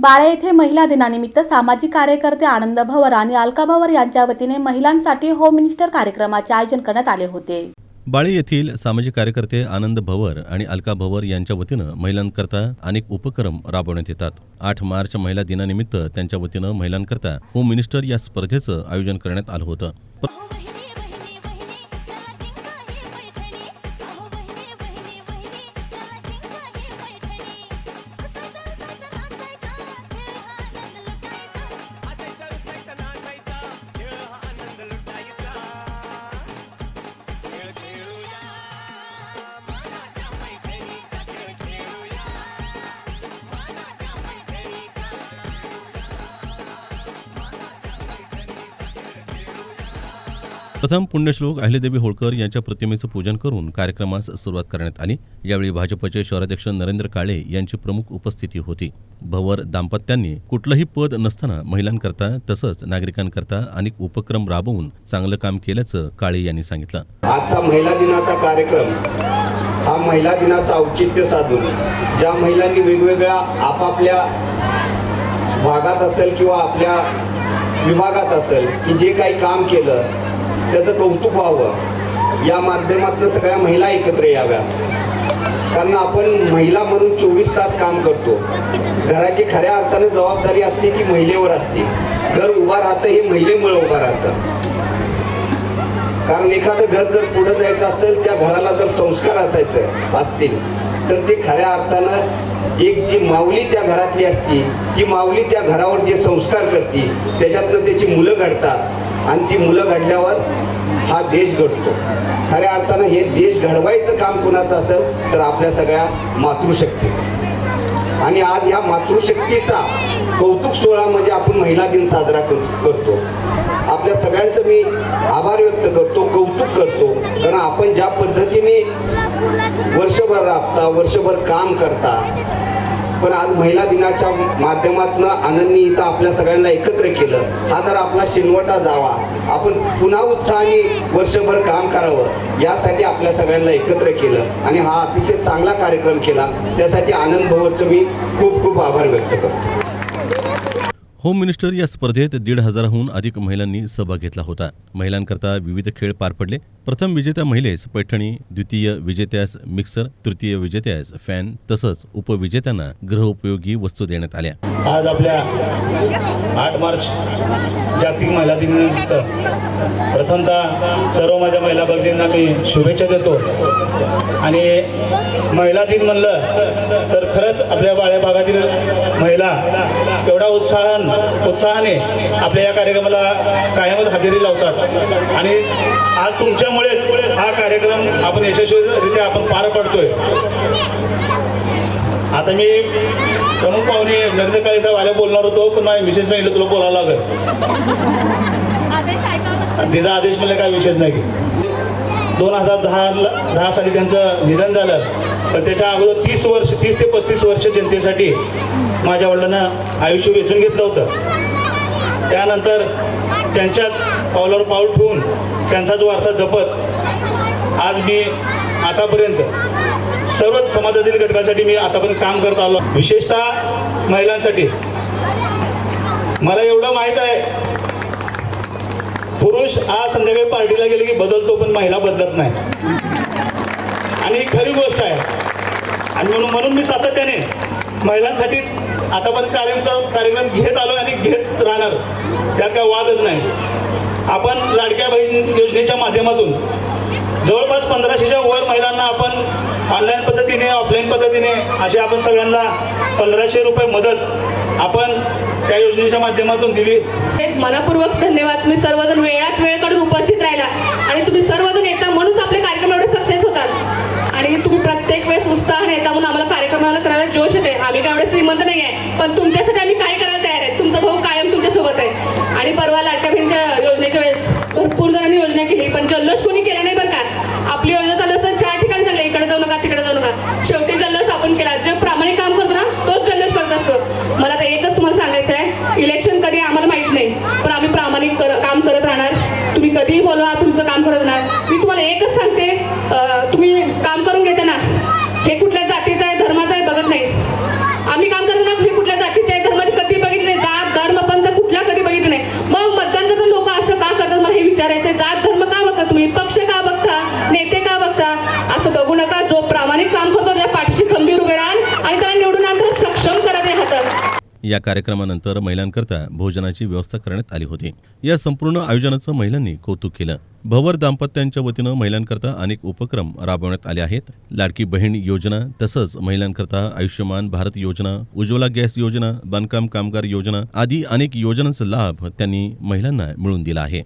बाळे येथे महिला दिनानिमित्त सामाजिक कार्यकर्ते आनंद भवर आणि अलका भवर यांच्या वतीने महिलांसाठी होम मिनिस्टर कार्यक्रमाचे आयोजन करण्यात आले होते. बाळे येथील सामाजिक कार्यकर्ते आनंद भवर आणि अलका भवर यांच्या वतीनं महिलांकरता अनेक उपक्रम राबवण्यात येतात. आठ मार्च महिला दिनानिमित्त त्यांच्या वतीनं महिलांकरता होम मिनिस्टर या स्पर्धेचं आयोजन करण्यात आलं होतं. प्रथम पुण्यश्लोक अहिल्यादेवी होळकर यांच्या प्रतिमेचं पूजन करून कार्यक्रमास सुरुवात करण्यात आली. यावेळी भाजपचे शहराध्यक्ष नरेंद्र काळे यांची प्रमुख उपस्थिती होती. भवर दाम्पत्यांनी कुठलंही पद नसताना महिलांकरता तसंच नागरिकांकरता अनेक उपक्रम राबवून चांगलं काम केल्याचं काळे यांनी सांगितलं. आजचा महिला दिनाचा कार्यक्रम हा महिला दिनाचं औचित्य साधून ज्या महिलांनी वेगवेगळ्या आपापल्या भागात असेल किंवा आपल्या विभागात असेल की जे काही काम केलं त्याचं कौतुक व्हावं. या माध्यमातून सगळ्या महिला एकत्र याव्यात. कारण आपण महिला म्हणून चोवीस तास काम करतो. घराची खऱ्या अर्थाने जबाबदारी असते ती महिलेवर असते. घर उभा राहतं हे महिलेमुळे उभं राहतं. कारण एखादं घर जर पुढे जायचं असेल त्या घराला जर संस्कार असायचं असतील तर ते खऱ्या अर्थानं एक जी माऊली त्या घरातली असती ती माऊली त्या घरावर जे संस्कार करते त्याच्यातनं त्याची मुलं घडतात. आणि ती मुलं घडल्यावर हा देश घडतो. खऱ्या अर्थानं हे देश घडवायचं काम कुणाचं असेल तर आपल्या सगळ्या मातृशक्तीचं. आणि आज ह्या मातृशक्तीचा कौतुक सोहळा म्हणजे आपण महिला दिन साजरा कर- करतो. आपल्या सगळ्यांचं मी आभार व्यक्त करतो कौतुक करतो. कारण आपण ज्या पद्धतीने वर्षभर राबता वर्षभर काम करता पण आज महिला दिनाच्या माध्यमातून आनंदनी इथं आपल्या सगळ्यांना एकत्र केलं. हा जर आपला शिनवटा जावा. आपण पुन्हा उत्साहाने वर्षभर काम करावं. यासाठी आपल्या सगळ्यांना एकत्र केलं आणि हा अतिशय चांगला कार्यक्रम केला. त्यासाठी आनंद भवनचं मी खूप खूप आभार व्यक्त करतो. होम मिनिस्टर या स्पर्धेत दीड हजाराहून अधिक महिलांनी सहभाग घेतला होता. महिलांकरता विविध खेळ पार पडले. प्रथम विजेत्या महिलेस पैठणी द्वितीय विजेत्यास मिक्सर तृतीय विजेत्यास फॅन तसंच उपविजेत्यांना गृहउपयोगी वस्तू देण्यात आल्या. आज आपल्या आठ मार्च जागतिक महिला दिनानिमित्त प्रथमतः सर्व माझ्या महिला भगिनींना मी शुभेच्छा देतो. आणि महिला दिन म्हणलं तर खरंच आपल्या बाळ्या भागातील महिला एवढा उत्साहान उत्साहाने आपल्या या कार्यक्रमाला कायमच हजेरी लावतात. आणि आज तुमच्यामुळेच हा कार्यक्रम आपण यशस्वीरित्या आपण पार पडतोय. आता मी प्रमुख पाहुणे नरेंद्र काळे साहेब आल्या बोलणार होतो पण माझ्या मिसेस सांगितलं तुला बोलावं लागेल. तिचा आदेश म्हणजे काय विशेष नाही. दोन हजार दहा दहा साली त्यांचं निधन झालं. तर त्याच्या अगोदर तीस वर्ष तीस ते पस्तीस वर्ष जनतेसाठी माझ्या वडिलांना आयुष्य वेचून घेतलं होतं. त्यानंतर त्यांच्याच पावलावर पाऊल ठेवून त्यांचाच वारसा जपत आज मी आतापर्यंत सर्वच समाजातील घटकासाठी मी आतापर्यंत काम करत आलो. विशेषतः महिलांसाठी. मला एवढं माहीत आहे पुरुष आज संध्याकाळी पार्टीला गेले की बदलतो पण महिला बदलत नाही. आणि ही खरी गोष्ट आहे. आणि म्हणून म्हणून मी सातत्याने महिलांसाठीच आतापर्यंत कार्यक्रम कार्यक्रम घेत आलो आणि घेत राहणार. त्यात काय वादच नाही. आपण लाडक्या बहीण योजनेच्या माध्यमातून जवळपास पंधराशेच्या वर महिलांना आपण ऑनलाईन पद्धतीने ऑफलाईन पद्धतीने असे आपण सगळ्यांना पंधराशे रुपये मदत आपण त्या योजनेच्या माध्यमातून दिली. एक मनपूर्वक धन्यवाद. तुम्ही सर्वजण वेळात वेळ काढून उपस्थित राहिला आणि तुम्ही प्रत्येक वेळेस उत्साहाने येता म्हणून आम्हाला कार्यक्रमाला करायला जोश येते आम्ही काय एवढे श्रीमंत नाही आहे पण तुमच्यासाठी आम्ही काय करायला तयार आहे? तुमचा भाऊ कायम तुमच्यासोबत आहे. आणि परवा लाडक्या योजनेच्या वेळेस भरपूर जणांनी योजना केली पण जल्लोष कोणी केला नाही बरं का. आपली योजना चालू असताना चार ठिकाणी सांगले इकडे जाऊ नका तिकडे जाऊ नका. शेवटी जल्लोष आपण केला. जे प्रामाणिक काम करतो ना तोच जल्लोष करत असतो. मला आता एकच तुम्हाला सांगायचं आहे इलेक्शन कधी आम्हाला माहीत नाही पण आम्ही प्रामाणिक कर काम करत राहणार. तुम्ही कधीही बोलवा तुमचं काम करत राहणार. त्यांचे जात धर्म का बघता तुम्ही? पक्ष का बघता? नेते का बघता? असं बघू नका. जो प्रामाणिक काम करतो त्या पाठीशी खंबीर उभे राहाल आणि त्याला निवडून आणताना सक्षम करा ते हातात. या कार्यक्रमानंतर महिलांकरता भोजनाची व्यवस्था करण्यात आली होती. या संपूर्ण आयोजनाचं महिलांनी कौतुक केलं. भवर दाम्पत्यांच्या वतीनं महिलांकरता अनेक उपक्रम राबवण्यात आले आहेत. लाडकी बहीण योजना तसंच महिलांकरता आयुष्यमान भारत योजना उज्ज्वला गॅस योजना बांधकाम कामगार योजना आदी अनेक योजनांचा लाभ त्यांनी महिलांना मिळून दिला आहे.